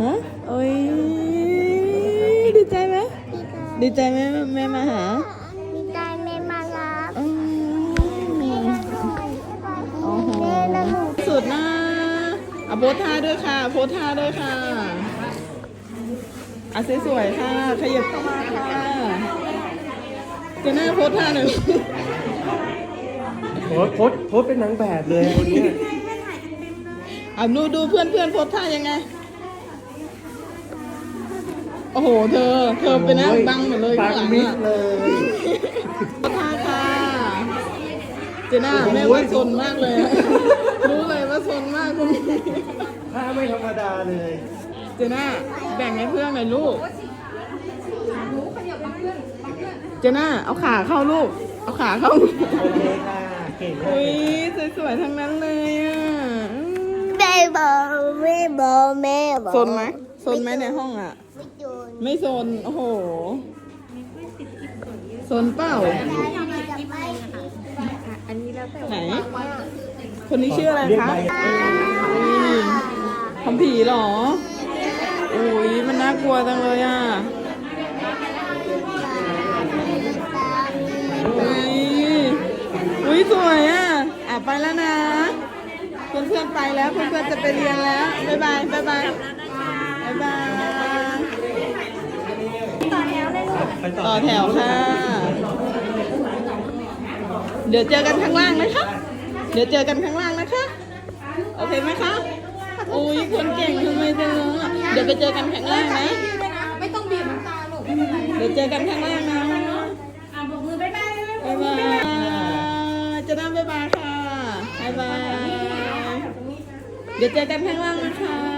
ฮะโอ้ยดีใจไหมดีใจไหมแม่มาหามีใจแม่มารับอืมแม่ละหนูโอ้โหแม่ละหนูสุดนะเอาโพสท่าด้วยค่ะ โพสท่าด้วยค่ะอะสวยๆค่ะ ขยับเข้ามาค่ะเจะหน้าโพสท่าหน่อยโพสต์โพสต์โพสต์เป็นนางแบบเลยคนเนี้ ยอะดูดูเพื่อนเพื่อนๆโพสท่ายังไง โอ้โห เธอ เธอเป็นนะบังหมดเลยบัข้างงหลังมิดอะเลยโพสท่าค่ะ เจน่าแม่ว่าซนมากเลยอะรู้เลยว่าซนมากคุณถ้าไม่ธรรมดาเลยเจน่าแบ่งให้เพื่อนหน่อยลูก เจน่าเอาขาเข้าลูก เอาขาเข้าโอเคค่ะเก่งมาอุ้กยสวยๆทั้งนั้นเลยอะอืมแม่ บอกแม่บอกแม่บอกซนไหมซนไหมในห้องอะ ไม่โดนไม่ซนโอ้โหซนเปล่าไหน คนนี้ชื่ออะไรเรียกคะไปเอ้ยอุ้ยทำผีเหรออุ้ยมันน่ากลัวจังเลยอะอุ้ยอุ้ยสวยอะอะไปแล้วนะ เพื่อนๆไปแล้ว เพื่อนๆจะไปเรียนแล้ว บ๊ายบาย บ๊ายบาย บ๊ายบายไปต่อแถวค่ะ เดี๋ยวเจอกันข้างล่างนะคะ เดี๋ยวเจอกันข้างล่างนะคะ โอเคไหมคะอุ้ยคนเก่งทำไมจังเลยอเดี๋ยวไปเจอกันข้างล่างนะ ไม่ต้องบีบน้ำตาลูกเป็นไรเดี๋ยวเจอกันข้างล่าง เดี๋ยวเจอกันข้างล่างนะคะ